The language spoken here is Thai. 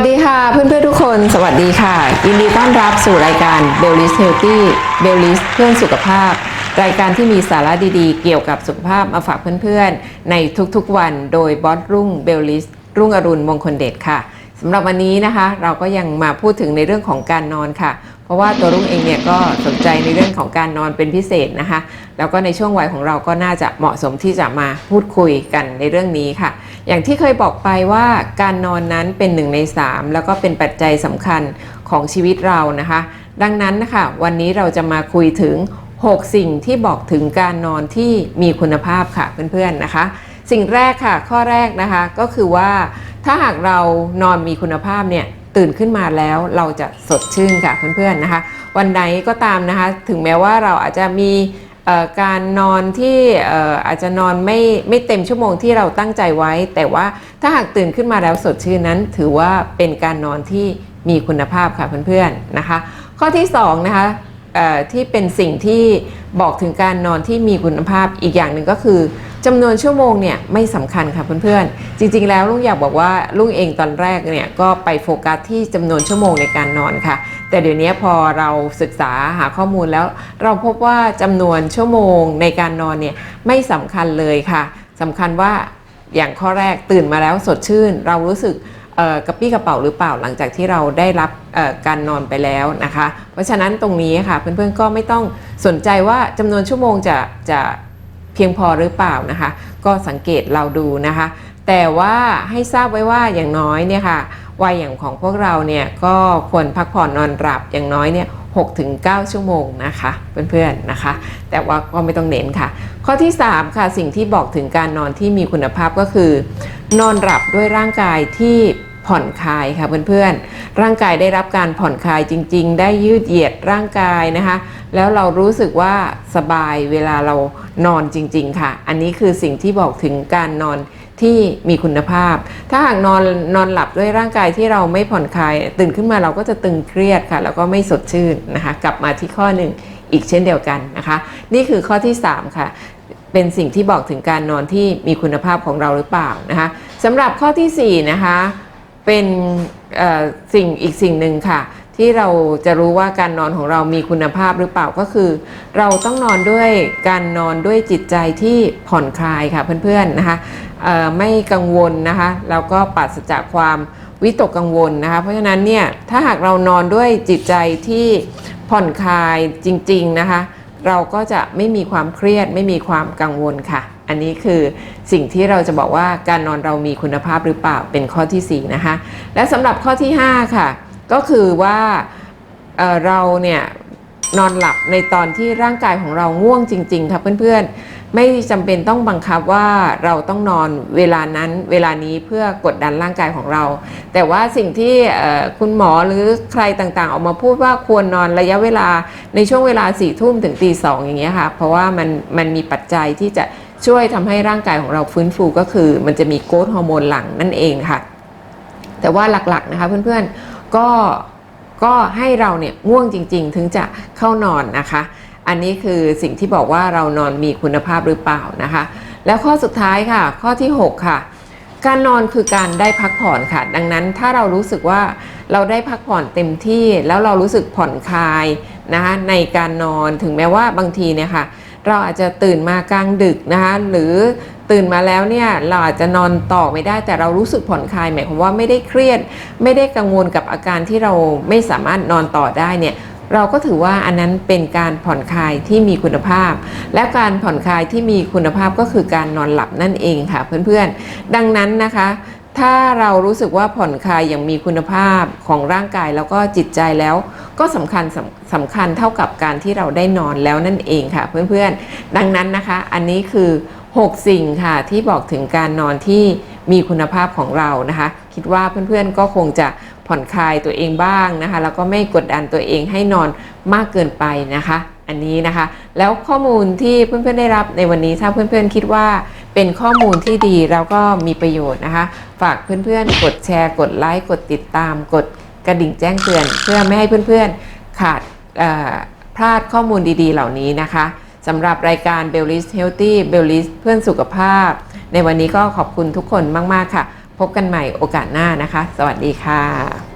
วัสดีค่ะเพื่อนๆทุกคนสวัสดีค่ะ ยินดีต้อนรับสู่รายการเบลลิสเฮลตี้เบลลิสเพื่อนสุขภาพ รายการที่มีสาระดีๆ เกี่ยวกับสุขภาพมาฝากเพื่อนๆ ในทุกๆวันโดยบอสรุ่งเบลลิสรุ่งอรุณมงคลเดชค่ะสำหรับวันนี้นะคะ เราก็ยังมาพูดถึงในเรื่องของการนอนค่ะ เพราะว่าตัวรุ่งเองเนี่ยก็สนใจในเรื่องของการนอนเป็นพิเศษนะคะ แล้วก็ในช่วงวัยของเราก็น่าจะเหมาะสมที่จะมาพูดคุยกันในเรื่องนี้ค่ะ อย่างที่เคยบอกไปว่าการนอนนั้นเป็นหนึ่งในสามแล้วก็เป็นปัจจัยสำคัญของชีวิตเรานะคะ ดังนั้นนะคะวันนี้เราจะมาคุยถึง 6 สิ่งที่บอกถึงการนอนที่มีคุณภาพค่ะเพื่อนๆนะคะ สิ่งแรกค่ะข้อแรกนะคะก็คือว่าถ้าหากเรานอนมีคุณภาพเนี่ย ตื่นขึ้นมาแล้วเราจะสดชื่นค่ะเพื่อนๆนะคะ วันไหนก็ตามนะคะ ถึงแม้ว่าเราอาจจะมีการนอนที่อาจจะนอนไม่ไม่เต็มชั่วโมงที่เราตั้งใจไว้ แต่ว่าถ้าหากตื่นขึ้นมาแล้วสดชื่นนั้น ถือว่าเป็นการนอนที่มีคุณภาพค่ะเพื่อนๆนะคะ ข้อที่สองนะคะที่เป็นสิ่งที่บอกถึงการนอนที่มีคุณภาพอีกอย่างหนึ่งก็คือ จำนวนชั่วโมงเนี่ยไม่สำคัญค่ะเพื่อนๆ จริงๆแล้วลุงอยากบอกว่าลุงเองตอนแรกเนี่ยก็ไปโฟกัสที่จำนวนชั่วโมงในการนอนค่ะ แต่เดี๋ยวนี้พอเราศึกษาหาข้อมูลแล้ว เราพบว่าจำนวนชั่วโมงในการนอนเนี่ยไม่สำคัญเลยค่ะสำคัญว่าอย่างข้อแรกตื่นมาแล้วสดชื่น เรารู้สึกกระปี้กระเป๋าหรือเปล่าหลังจากที่เราได้รับการนอนไปแล้วนะคะ เพราะฉะนั้นตรงนี้ค่ะเพื่อนๆก็ไม่ต้องสนใจว่าจำนวนชั่วโมงจะจะ พียงพอหรือเปล่านะคะ ก็สังเกตเราดูนะคะ แต่ว่าให้ทราบไว้ว่าอย่างน้อยเนี่ยค่ะวัยอย่างของพวกเราเนี่ยก็ควรพักผ่อนนอนหลับอย่างน้อยเนี่ย6ถึง9ชั่วโมงนะคะเพื่อนๆนะคะ แต่ว่าก็ไม่ต้องเน้นค่ะ ข้อที่ 3 ค่ะสิ่งที่บอกถึงการนอนที่มีคุณภาพก็คือ นอนหลับด้วยร่างกายที่ ผ่อนคลายค่ะเพื่อนๆ ร่างกายได้รับการผ่อนคลายจริง ๆ ได้ยืดเหยียดร่างกายนะคะ แล้วเรารู้สึกว่าสบายเวลาเรานอนจริง ๆ ค่ะ อันนี้คือสิ่งที่บอกถึงการนอนที่มีคุณภาพ ถ้าหากนอนนอนหลับด้วยร่างกายที่เราไม่ผ่อนคลาย ตื่นขึ้นมาเราก็จะตึงเครียดค่ะ แล้วก็ไม่สดชื่นนะคะ กลับมาที่ข้อหนึ่งอีกเช่นเดียวกันนะคะ นี่คือข้อที่ 3 ค่ะ เป็นสิ่งที่บอกถึงการนอนที่มีคุณภาพของเราหรือเปล่านะคะสำหรับข้อทีสี่4นะคะ เป็นสิ่งอีกสิ่งหนึ่งค่ะ ที่เราจะรู้ว่าการนอนของเรามีคุณภาพหรือเปล่าก็คือ เราต้องนอนด้วยการนอนด้วยจิตใจที่ผ่อนคลายค่ะเพื่อนๆนะคะไม่กังวลนะคะแล้วก็ปราศจากความวิตกกังวลนะคะเพราะฉะนั้นเนี่ยถ้าหากเรานอนด้วยจิตใจที่ผ่อนคลายจริงๆนะคะ เราก็จะไม่มีความเครียดไม่มีความกังวลค่ะ อันนี้คือสิ่งที่เราจะบอกว่าการนอนเรามีคุณภาพหรือเปล่าเป็นข้อทีสี่4นะคะและสำหรับข้อที่ 5 ค่ะ ก็คือว่าเเราเนี่ยนอนหลับในตอนที่ร่างกายของเราง่วงจริง ๆ ค่ะเพื่อนๆ ไม่จำเป็นต้องบังคับว่าเราต้องนอนเวลานั้นเวลานี้เพื่อกดดันร่างกายของเรา แต่ว่าสิ่งที่คุณหมอหรือใครต่างๆ ออกมาพูดว่าควรนอนระยะเวลาในช่วงเวลาสี่ทุ่มถึงตีสองอย่างเงี้ยค่ะ เพราะว่ามันมันมีปัจจัยที่จะ ช่วยทำให้ร่างกายของเราฟื้นฟูก็คือ มันจะมีโกรทฮอร์โมนหลังนั่นเองค่ะ แต่ว่าหลักๆนะคะเพื่อนๆก็ก็ให้เราเนี่ยง่วงจริง ๆ ถึงจะเข้านอนนะคะ อันนี้คือสิ่งที่บอกว่าเรานอนมีคุณภาพหรือเปล่านะคะ แล้วข้อสุดท้ายค่ะ ข้อที่ 6 ค่ะ การนอนคือการได้พักผ่อนค่ะ ดังนั้นถ้าเรารู้สึกว่าเราได้พักผ่อนเต็มที่แล้วเรารู้สึกผ่อนคลายนะคะในการนอนถึงแม้ว่าบางทีเนี่ยค่ะ เราอาจจะตื่นมากลางดึกนะคะหรือตื่นมาแล้วเนี่ยเราอาจจะนอนต่อไม่ได้แต่เรารู้สึกผ่อนคลายหมายความว่าไม่ได้เครียด ไม่ได้กังวลกับอาการที่เราไม่สามารถนอนต่อได้เนี่ยเราก็ถือว่าอันนั้นเป็นการผ่อนคลายที่มีคุณภาพ และการผ่อนคลายที่มีคุณภาพก็คือการนอนหลับนั่นเองค่ะเพื่อนๆ ดังนั้นนะคะ ถ้าเรารู้สึกว่าผ่อนคลายอย่างมีคุณภาพของร่างกายแล้วก็จิตใจแล้ว ก็สำคัญสำสำคัญเท่ากับการที่เราได้นอนแล้วนั่นเองค่ะ เพื่อนๆ ดังนั้นนะคะ อันนี้คือ 6 สิ่งค่ะที่บอกถึงการนอนที่มีคุณภาพของเรานะคะ คิดว่าเพื่อนๆก็คงจะผ่อนคลายตัวเองบ้างนะคะ แล้วก็ไม่กดดันตัวเองให้นอนมากเกินไปนะคะ อันนี้นะคะ แล้วข้อมูลที่เพื่อนๆได้รับในวันนี้ถ้าเพื่อนๆคิดว่า เป็นข้อมูลที่ดีแล้วก็มีประโยชน์นะคะ ฝากเพื่อนๆ กดแชร์ กดไลค์ กดติดตาม กดกระดิ่งแจ้งเตือน เพื่อไม่ให้เพื่อนๆ ขาดพลาดข้อมูลดีๆ เหล่านี้นะคะสำหรับรายการ b e l l i s Healthy b e l l i s เพื่อนสุขภาพ ในวันนี้ก็ขอบคุณทุกคนมาก ๆ ค่ะ พบกันใหม่โอกาสหน้านะคะ สวัสดีค่ะ